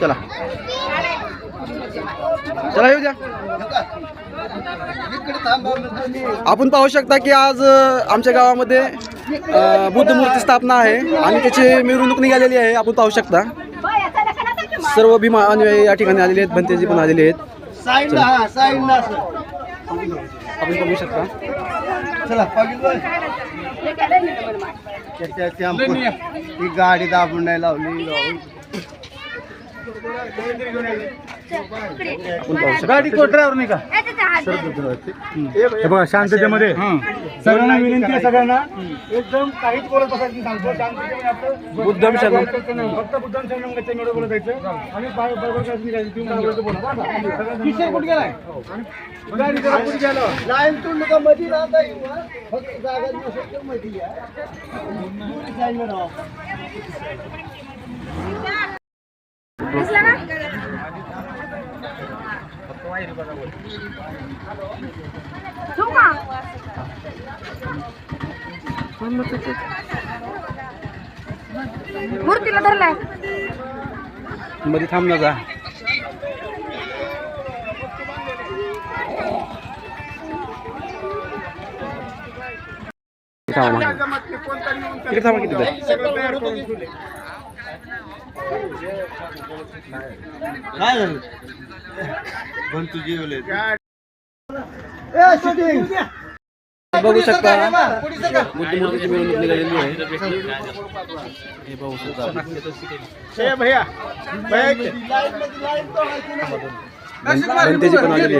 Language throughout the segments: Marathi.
चला. चला येऊ द्या. आपण पाहू शकता की आज आमच्या गावामध्ये बुद्ध मूर्ती स्थापना आहे आणि त्याची मिरवणूक निघालेली आहे. आपण पाहू शकता. सर्व भीमा अनुयायी या ठिकाणी आलेले आहेत भंतेजी पण आलेले आहेत. आपण बघू शकता. चला ही गाडी दाबून नाही लावली गाडी कोटऱ्यावर नाही का? हे बघा शांततेमध्ये. सगळ्यांना विनंती आहे सगळ्यांना. एकदम काहीच बोलत बसायचं नाही सांगतो. शांततेमध्ये बुद्धम. फक्त बुद्धम गच्छामि एवढं बोलत जायचं. आणि बरोबर किशोर कुठे गेलाय? गाडी जरा पुढे गेलो. लाईन तोडलं का मध्ये राहता येईल बा. फक्त जागा नसेल तर मध्ये या. मूर्तीला धरलाय. मध्ये थांब ना जा. थांबा थांबा किती काय झालं? जेवले. ए शूटिंग बघू शकता. बुद्ध मूर्तीची मिरवणूक निघालेली आहे. हे बघू शकता. भैया भंतेजी पण आलेली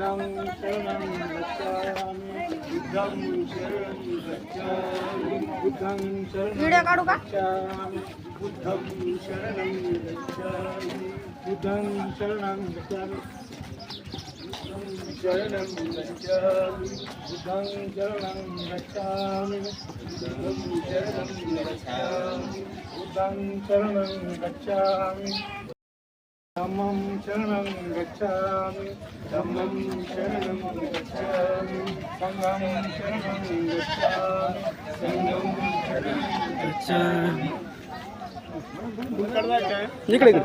आहेत हे बघा. व्हिडिओ काढू का धम्मं शरणं गच्छामि धम्मं शरणं गच्छामि संघं शरणं गच्छामि। संघं शरणं गच्छामि इकडे इकडे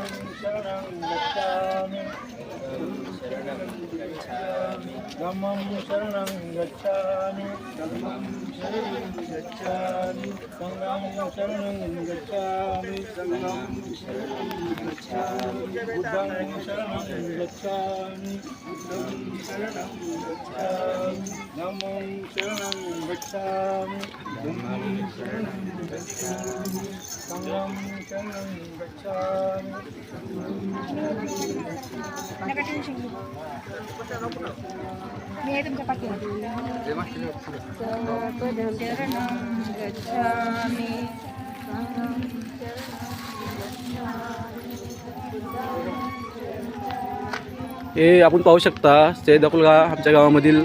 धम्मं शरणं गच्छामि धम्मं शरणं गच्छामि संघं शरणं गच्छामि संघं शरणं गच्छामि बुद्धं शरणं गच्छामि बुद्धं शरणं गच्छामि धम्मं शरणं गच्छामि धम्मं शरणं गच्छामि संघं शरणं गच्छामि नका टेन्शन घेऊ मी आहे तुमच्या हे आपण पाहू शकता सैद अकुलगा आमच्या गावामधील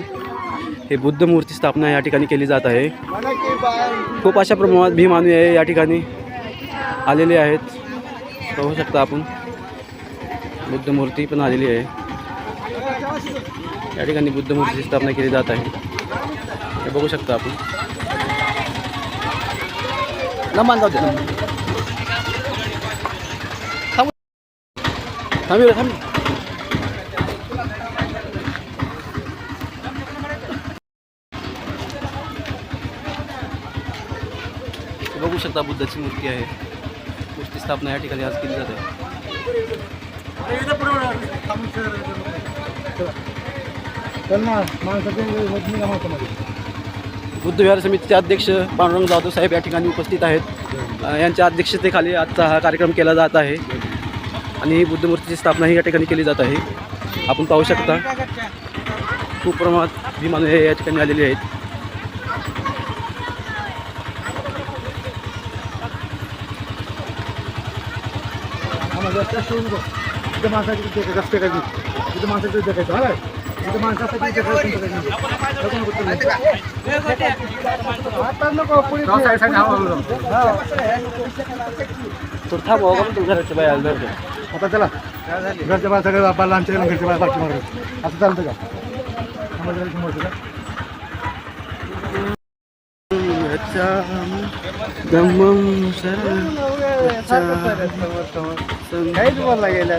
हे बुद्ध मूर्ती स्थापना या ठिकाणी केली जात आहे. खूप अशा प्रमाणात भीमानू आहे या ठिकाणी आलेले आहेत. पाहू शकता आपण. बुद्ध मूर्ती पण आलेली आहे. या ठिकाणी बुद्ध मूर्तीची स्थापना केली जात आहे. हे बघू शकता आपण. लंबान जाऊ दे थांबू थांब. बघू शकता बुद्धाची मूर्ती आहे. मूर्ती स्थापना या ठिकाणी आज केली जाते त्यांना माणसाचे वजनी जमावतामध्ये बुद्ध विहार समितीचे अध्यक्ष पांडुरंग जाधव साहेब या ठिकाणी उपस्थित आहेत. अ, यांच्या अध्यक्षतेखाली आजचा हा कार्यक्रम केला जात आहे. आणि ही बुद्ध मूर्तीची स्थापना ही या ठिकाणी केली जात आहे. आपण पाहू शकता खूप प्रमाणात विमान या ठिकाणी आलेली आहेत. आम्हाला रस्ता सोडून नको तिथं माणसाची तिथे रस्ते काय तिथं माणसाची देखायचं हा तिथं माणसासाठी देखायचं नको नको आता नको पुढे तर थांब बघा पण तुमच्या घरच्या बाहेर आलं आता चला. घरच्या बाहेर सगळं बाला आमच्या घरच्या बाहेर बाकी मारत असं चालतं का? काहीच बोलला गेल्या